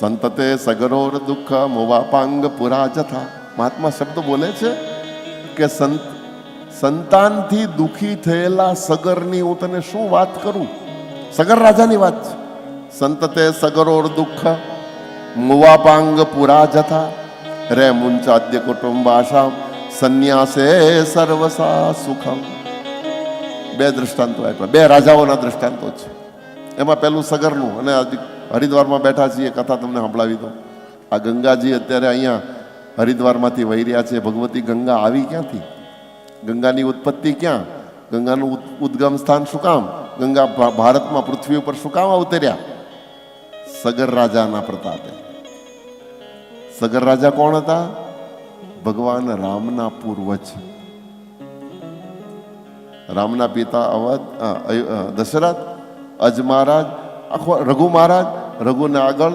સંતતે સગરોર દુઃખ મોવાપાંગ પુરા જથા મહાત્મા શબ્દ બોલે છે કે સંત, સંતાનથી દુઃખી થયેલા સગરની હું તને શું વાત કરું? સગર રાજાની વાત છે. સંતતે સગરોર દુઃખ મુવાપાંગ પુરા જથા રે મુંચાદ્ય કુટુંબાશામ સંન્યાસે સર્વસા સુખમ. બે દૃષ્ટાંતો આપ્યા. બે રાજાઓના દૃષ્ટાંતો છે. એમાં પહેલું સગરનું અને હરિદ્વારમાં બેઠા છીએ, કથા તમને સંભળાવી દો આ ગંગાજી અત્યારે અહીંયા હરિદ્વારમાંથી વહી રહ્યા છે. ભગવતી ગંગા આવી ક્યાંથી? ગંગાની ઉત્પત્તિ ક્યાં? ગંગાનું ઉદ- ઉદ્ગમ સ્થાન શું કામ? ગંગા ભારતમાં પૃથ્વી ઉપર શું કામ અવતર્યા? સગર રાજાના પ્રતાપે. સગર રાજા કોણ હતા? ભગવાન રામના પૂર્વજ. રામના પિતા અવધ દશરથ, અજ મહારાજ આખો રઘુ મહારાજ, રઘુને આગળ,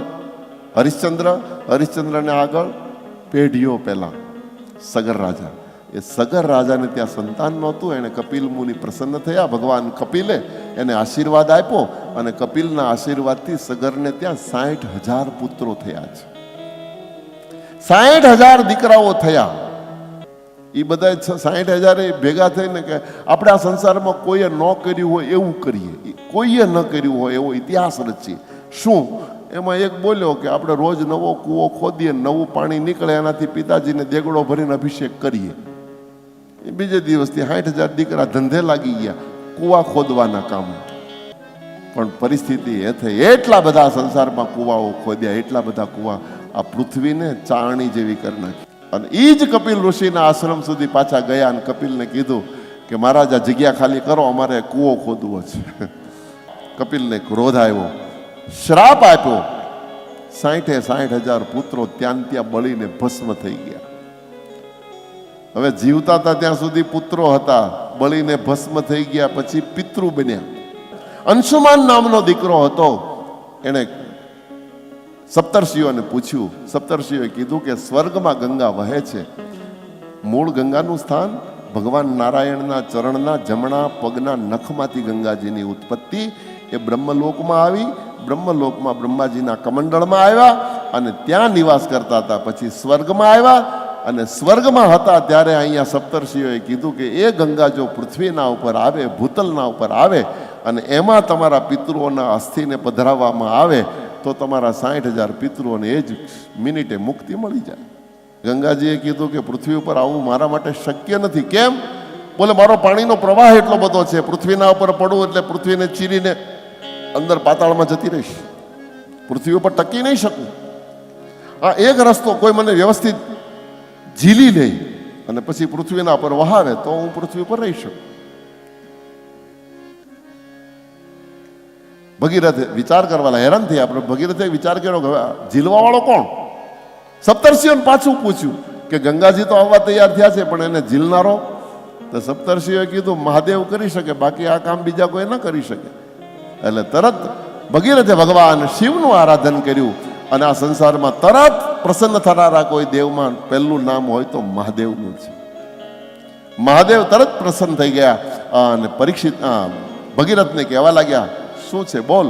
હરિશ્ચંદ્ર, હરિશ્ચંદ્રને આગળ, પેઢીઓ પહેલાં, સગર રાજા. એ સગર રાજાને ત્યાં સંતાન નહોતું એણે કપિલ મુનિ પ્રસન્ન થયા, ભગવાન કપિલે એને આશીર્વાદ આપ્યો અને કપિલના આશીર્વાદથી સગરને ત્યાં સાઠ હજાર પુત્રો થયા છે. સાઠ હજાર દીકરાઓ થયા. એ બધા સાઠ હજારે ભેગા થઈને કે આપણે આ સંસારમાં કોઈએ ન કર્યું હોય એવું કરીએ. કોઈએ ન કર્યું હોય એવો ઇતિહાસ રચીએ શું? એમાં એક બોલ્યો કે આપણે રોજ નવો કૂવો ખોદીએ, નવું પાણી નીકળે, એનાથી પિતાજીને દેગડો ભરીને અભિષેક કરીએ. એ બીજે દિવસથી સાઠ હજાર દીકરા ધંધે લાગી ગયા, કૂવા ખોદવાના કામ. પણ પરિસ્થિતિ એ થઈ. એટલા બધા સંસારમાં કૂવાઓ ખોદ્યા, એટલા બધા કૂવા આ પૃથ્વીને ચાણી જેવી કરી નાખી અને એ જ કપિલ ઋષિના આશ્રમ સુધી પાછા ગયા અને કપિલને કીધું કે, મહારાજ, આ જગ્યા ખાલી કરો, અમારે કૂવો ખોદવો છે. કપિલને ક્રોધ આવ્યો, શ્રાપ આપ્યો. સાઠે સાઠ હજાર પુત્રો ત્યાં ત્યાં બળીને ભસ્મ થઈ ગયા. હવે જીવતા હતા ત્યાં સુધી પુત્રો હતા, બળીને ભસ્મ થઈ ગયા, પછી પિતૃ બન્યા. અંશુમાન નામનો દીકરો હતો, એણે સપ્તર્ષિઓને પૂછ્યું, સપ્તર્ષિઓએ કીધું કે સ્વર્ગમાં ગંગા વહે છે. મૂળ ગંગાનું સ્થાન ભગવાન નારાયણના ચરણના જમણા પગના નખમાંથી ગંગાજીની ઉત્પત્તિ એ બ્રહ્મલોકમાં આવી, બ્રહ્મલોકમાં બ્રહ્માજીના કમંડળમાં આવ્યા અને ત્યાં નિવાસ કરતા હતા. પછી સ્વર્ગમાં આવ્યા અને સ્વર્ગમાં હતા ત્યારે અહીંયા સપ્તર્ષિઓએ કીધું કે એ ગંગા જો પૃથ્વીના ઉપર આવે, ભૂતલના ઉપર આવે અને એમાં તમારા પિતૃઓના અસ્થિને પધરાવવામાં આવે, તો તમારા સાઠ હજાર પિતૃઓને એ જ મિનિટે મુક્તિ મળી જાય. ગંગાજીએ કીધું કે પૃથ્વી ઉપર આવવું મારા માટે શક્ય નથી. કેમ? બોલે, મારો પાણીનો પ્રવાહ એટલો બધો છે, પૃથ્વીના ઉપર પડવું એટલે પૃથ્વીને ચીરીને અંદર પાતાળમાં જતી રહીશ. પૃથ્વી ઉપર ટકી નહીં શકું. આ એક રસ્તો કોઈ મને વ્યવસ્થિત ઝીલી લે અને પછી પૃથ્વીના પર વહાવે તો હું પૃથ્વી પર રહી શકું. ભગીરથે વિચાર કરવાના હેરાન થયા આપણે ભગીરથે વિચાર કર્યો કે ઝીલવા વાળો કોણ? સપ્તર્ષિઓને પાછું પૂછ્યું કે ગંગાજી તો આવવા તૈયાર થયા છે, પણ એને ઝીલનારો? તો સપ્તર્ષિઓએ કીધું, મહાદેવ કરી શકે, બાકી આ કામ બીજા કોઈ ન કરી શકે. એટલે તરત ભગીરથે ભગવાન શિવનું આરાધન કર્યું અને આ સંસારમાં તરત પ્રસન્ન થનારા કોઈ દેવમાં પહેલું નામ હોય તો મહાદેવનું છે. મહાદેવ તરત પ્રસન્ન થઈ ગયા અને પરીક્ષિત ભગીરથને કહેવા લાગ્યા, શું છે? બોલ.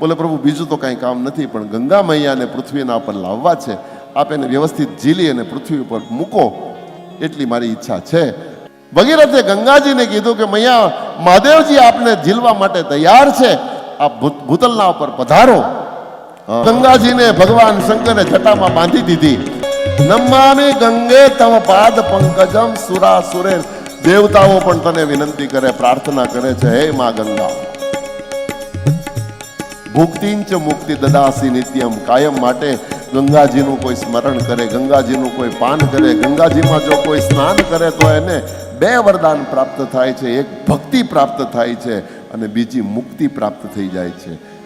બોલે, પ્રભુ, બીજું તો કાંઈ કામ નથી, પણ ગંગા મૈયાને પૃથ્વીના ઉપર લાવવા છે. આપ એને વ્યવસ્થિત ઝીલી અને પૃથ્વી ઉપર મૂકો. એટલી મારી ઈચ્છા છે. ભગીરથે ગંગાજીને કીધું કે મૈયા મહાદેવજી આપને ઝીલવા માટે તૈયાર છે. આપ ભૂતલના ઉપર પધારો. ગંગાજીને ભગવાન શંકરે જટામાં બાંધી દીધી. નમામી ગંગે તમ પાદ પંકજમ સુરા સુરે દેવતાઓ પણ તને વિનંતી કરે પ્રાર્થના કરે છે હે માં ગંગા. ભુક્તિંચ મુક્તિ દદાસી નિત્યમ કાયમ માટે ગંગાજીનું કોઈ સ્મરણ કરે ગંગાજીનું કોઈ પાન કરે ગંગાજીમાં જો કોઈ સ્નાન કરે તો એને બે વરદાન પ્રાપ્ત થાય છે, એક ભક્તિ પ્રાપ્ત થાય છે અને બીજી મુક્તિ પ્રાપ્ત થઈ જાય છે.